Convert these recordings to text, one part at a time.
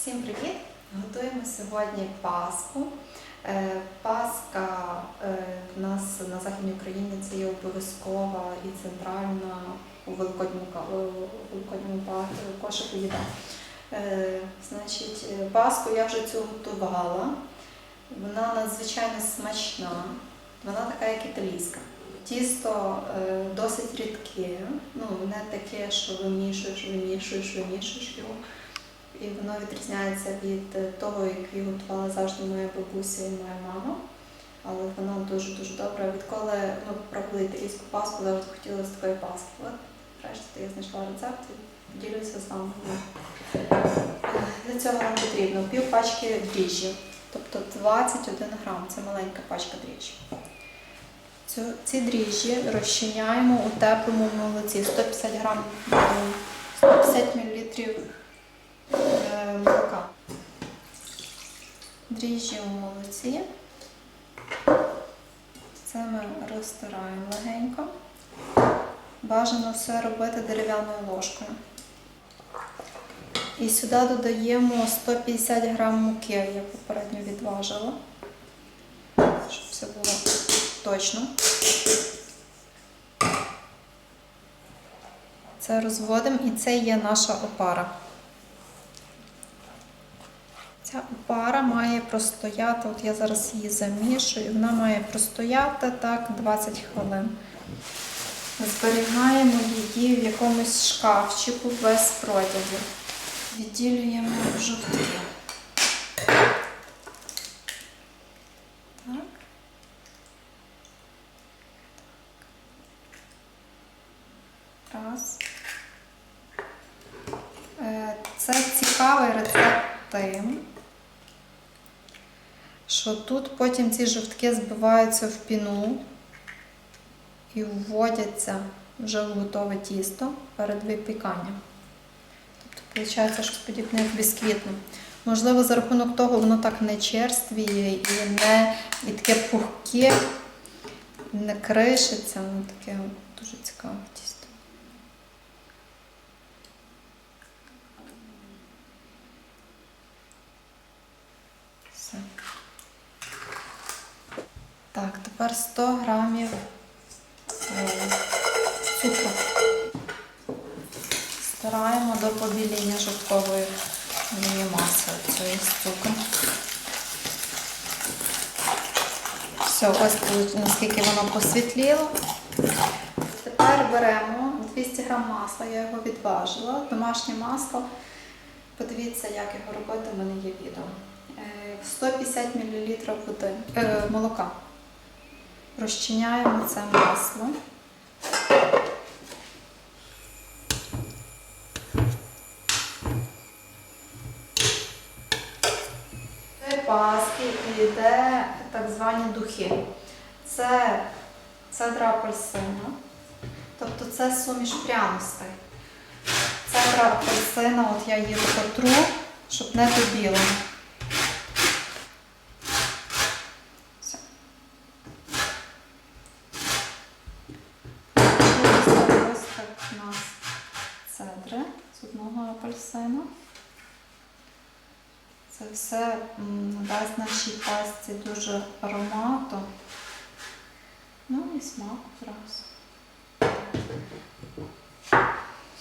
Всім привіт! Готуємо сьогодні Пасху. Е, Пасха е, в нас на Західній Україні це є обов'язкова і центральна у великодньому, кошику їда. Е, Значить, Пасху я вже цю готувала. Вона надзвичайно смачна, вона така, як італійська. Тісто досить рідке, ну не таке, що вимішуєш, вимішуєш, вимішуєш його. І воно відрізняється від е, того, як її готувала завжди моя бабуся і моя мама. Але воно дуже-дуже добре. Відколи ми пробували італійську паску, завжди хотіла з такої паски. От, решті я знайшла рецепт і поділюся з вами. Для цього нам потрібно пів пачки дріжджів, тобто 21 грам, це маленька пачка дріжджів. Ці дріжджі розчиняємо у теплому молоці 150 грам, е, 150 мл е, молока. Дріжджі у молоці. Це ми розтираємо легенько. Бажано все робити дерев'яною ложкою. І сюди додаємо 150 грам муки, я попередньо відважила, щоб все було точно. Це розводимо і це є наша опара. Ця опара має простояти, от я зараз її замішую, вона має простояти так 20 хвилин. Зберігаємо її в якомусь шкафчику без протягу. Відділюємо жовтки. Так. Раз. Е, Це цікавий рецепт тим, що тут потім ці жовтки збиваються в піну і вводяться вже в готове тісто перед випіканням. Тобто, виходить, щось подібне як бісквітне. Можливо, за рахунок того воно так не черствіє і не і таке пухке, не кришиться, воно таке дуже цікаве тісто. Все. Так, тепер 100 грамів е, цукру. Стираємо до побіління жовткової маси цієї з цукром. Все, ось наскільки воно посвітліло. Тепер беремо 200 грам масла, я його відважила. Домашнє масло. Подивіться, як його робити, в мене є відео. Е, 150 мл води, е, молока. Розчиняємо це масло. Це паски йде так звані духи. Це цедра апельсина, тобто це суміш пряностей. Цедра апельсина, от я її потру, щоб не добіло. Все. Ось так у нас цедри з одного апельсину. Це все дасть нашій пасті дуже аромату. Ну і смаку зразу.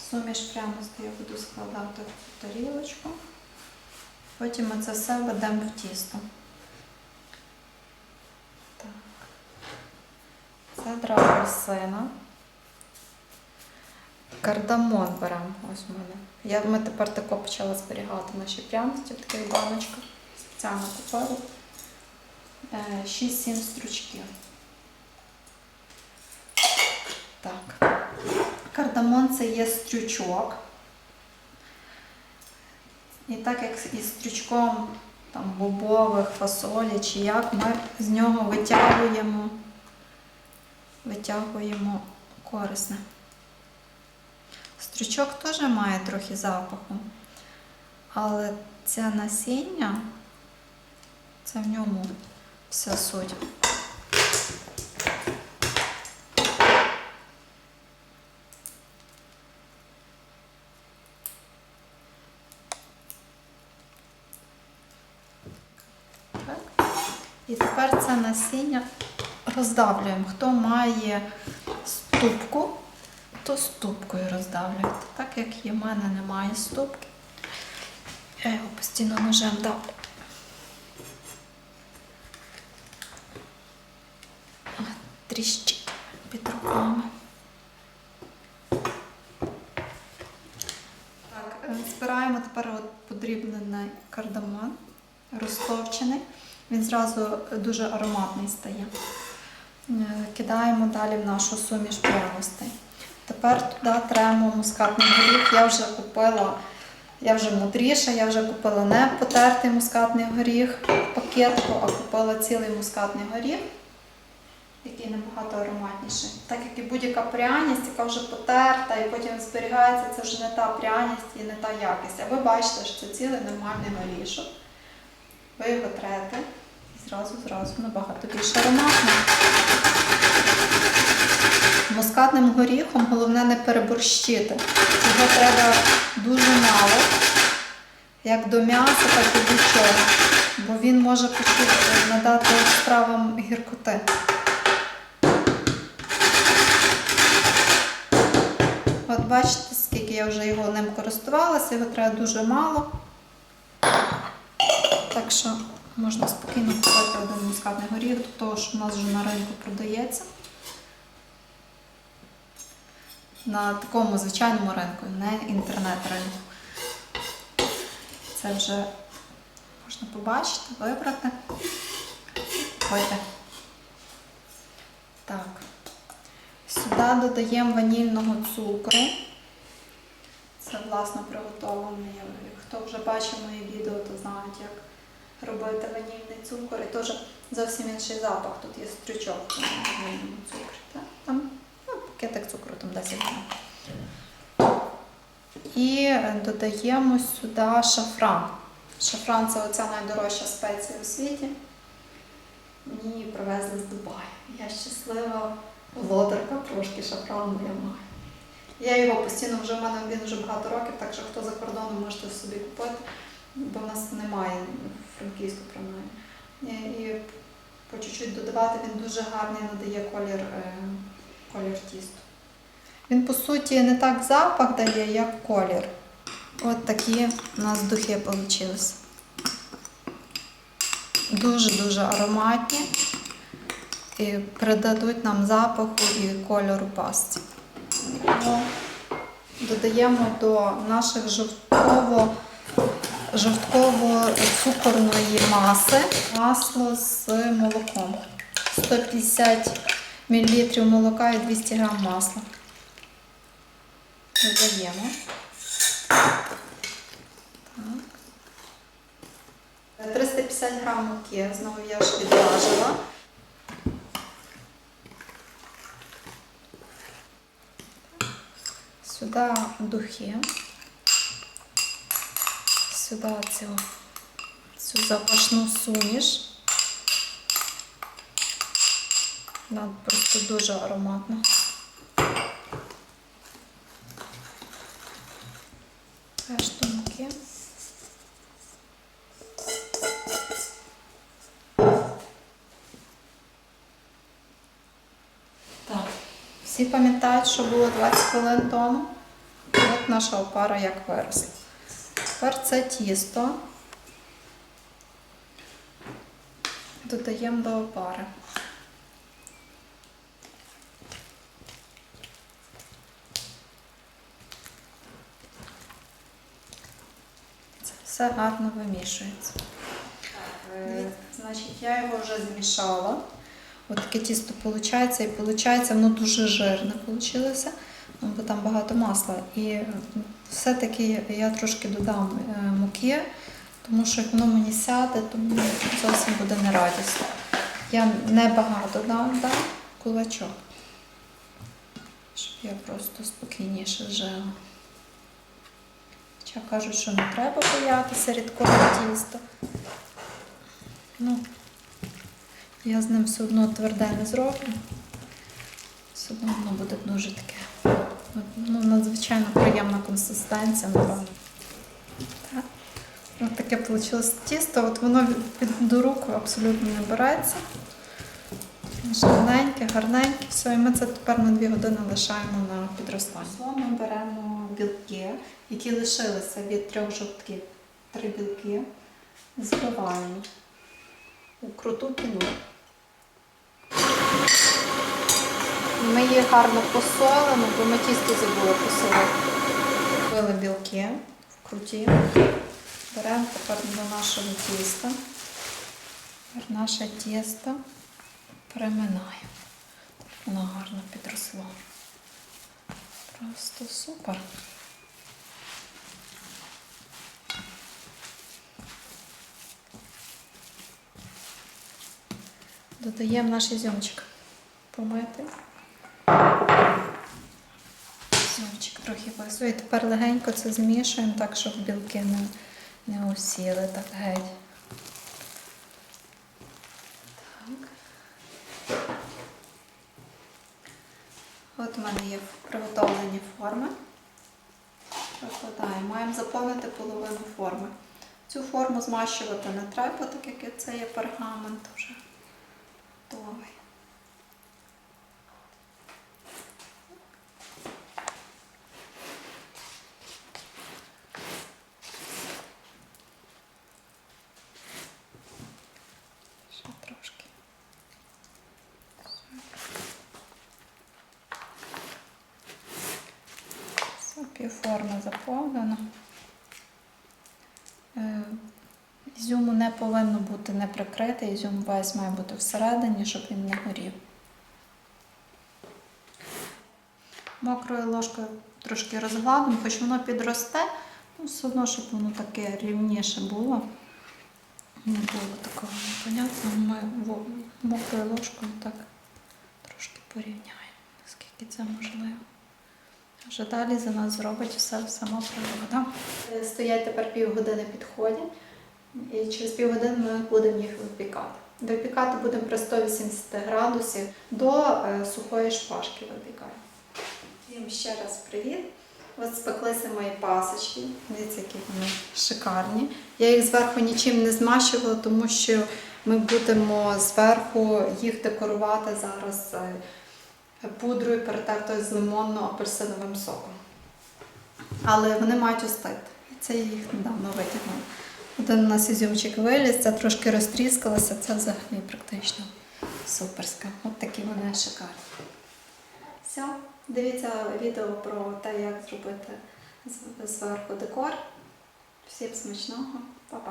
Суміш пряності я буду складати в тарілочку. Потім ми це все ведемо в тісто. Так. Цедра апельсина. Кардамон беремо. Ось у мене. Я, ми тепер тако почала зберігати наші пряності в таких баночках. Спеціально купила. Е, 6-7 стручків. Так. Кардамон це є стрючок. І так як із стрючком там, бобових, фасолі чи як, ми з нього витягуємо, витягуємо корисне. Стручок теж має трохи запаху, але це насіння, це в ньому вся суть. І тепер це насіння роздавлюємо, хто має ступку то ступкою роздавлюєте. Так як і в мене немає ступки, я його постійно ножем давлю. А, Тріщить під руками. Так, збираємо тепер подрібнений кардамон, розтовчений. Він зразу дуже ароматний стає. Е, Кидаємо далі в нашу суміш пряностей. Тепер туди тремо мускатний горіх. Я вже купила, я вже мудріша, я вже купила не потертий мускатний горіх в пакетку, а купила цілий мускатний горіх, який набагато ароматніший. Так як і будь-яка пряність, яка вже потерта і потім зберігається, це вже не та пряність і не та якість. А ви бачите, що це цілий нормальний горішок. Ви його трете і зразу зразу набагато більше ароматно. Мускатним горіхом головне не переборщити. Його треба дуже мало, як до м'яса, так і до чого. Бо він може надати стравам гіркоти. От бачите, скільки я вже його ним користувалася, його треба дуже мало. Так що можна спокійно купити один мускатний горіх, до того, що в нас вже на ринку продається. На такому звичайному ринку, не інтернет-ринку. Це вже можна побачити, вибрати. Ходьте. Так. Сюди додаємо ванільного цукру. Це власно приготований. Хто вже бачив мої відео, то знають, як робити ванільний цукор. І теж зовсім інший запах. Тут є стрючок в ванільному цукрі. Так? Там пакетик цукру, там 10 грам. І додаємо сюди шафран. Шафран це оця найдорожча спеція у світі. Мені привезли з Дубаю. Я щаслива володарка трошки шафрану я маю. Я його постійно вже в мене він вже багато років, так що хто за кордоном можете собі купити, бо в нас немає в Франківську принаймні. І, і по чуть-чуть додавати він дуже гарний надає колір, е, колір тісту. Він, по суті, не так запах дає, як колір. От такі у нас духи вийшли. Дуже-дуже ароматні і придадуть нам запаху і кольору пасті. Додаємо до наших жовтково, жовтково-цукорної маси масло з молоком. 150 мл молока і 200 г масла. Додаємо. Так. 350 г муки, знову я ж відважила. Сюди духи. Сюди цю, цю запашну суміш. Вона просто дуже ароматна. Решту муки. Так. Всі пам'ятають, що було 20 хвилин тому. От наша опара як виросла. Тепер це тісто додаємо до опари. Це все гарно вимішується. Значить, я його вже змішала. От таке тісто виходить, і виходить, воно дуже жирне вийшло, бо там багато масла. І е, все-таки я трошки додам е, муки, тому що як воно мені сяде, то мені зовсім буде нерадісно. Я не багато дам, дам кулачок, щоб я просто спокійніше жила. Хоча кажуть, що не треба боятися рідкого тіста. Ну, я з ним все одно тверде не зроблю. Все одно воно буде дуже таке. Ну, надзвичайно приємна консистенція, напевно. Так. От таке вийшло тісто. От воно до рук абсолютно не береться. Жирненьке, гарненьке, все, і ми це тепер на 2 години лишаємо на підростання. Ми беремо білки, які лишилися від трьох жовтків. Три білки збиваємо у круту піну. Ми її гарно посолимо, бо ми тісто забули посолити. Вили білки в круті. Беремо тепер до нашого тіста. Тепер наше тісто переминаємо. Воно гарно підросло. Просто супер. Додаємо наш ізюмчик помити. Ізюмчик трохи вису. І тепер легенько це змішуємо так, щоб білки не, не осіли так геть. От у мене є приготовлені форми. Викладаємо. Маємо заповнити половину форми. Цю форму змащувати не треба, так як це є пергамент вже готовий. Ще трошки. Все, півформи заповнено. Е, Ізюму не повинно бути не прикритий, ізюм весь має бути всередині, щоб він не горів. Мокрою ложкою трошки розгладимо, хоч воно підросте, ну все одно, щоб воно таке рівніше було. Не було такого непонятного. Ми мокрою ложкою так трошки порівняємо, наскільки це можливо. Вже далі за нас зробить все сама природа. Стоять тепер півгодини підходять. І через півгодини ми будемо їх випікати. Випікати будемо при 180 градусів до е, сухої шпажки випікаємо. Всім ще раз привіт. Ось спеклися мої пасочки. Дивіться, які вони шикарні. Я їх зверху нічим не змащувала, тому що ми будемо зверху їх декорувати зараз е, пудрою, перетертою з лимонно-апельсиновим соком. Але вони мають остити. І це я їх недавно витягнула. Один у нас ізюмчик виліз, це трошки розтріскалося, це взагалі практично суперська. От такі вони шикарні. Все, дивіться відео про те, як зробити зверху декор. Всім смачного, Па-па.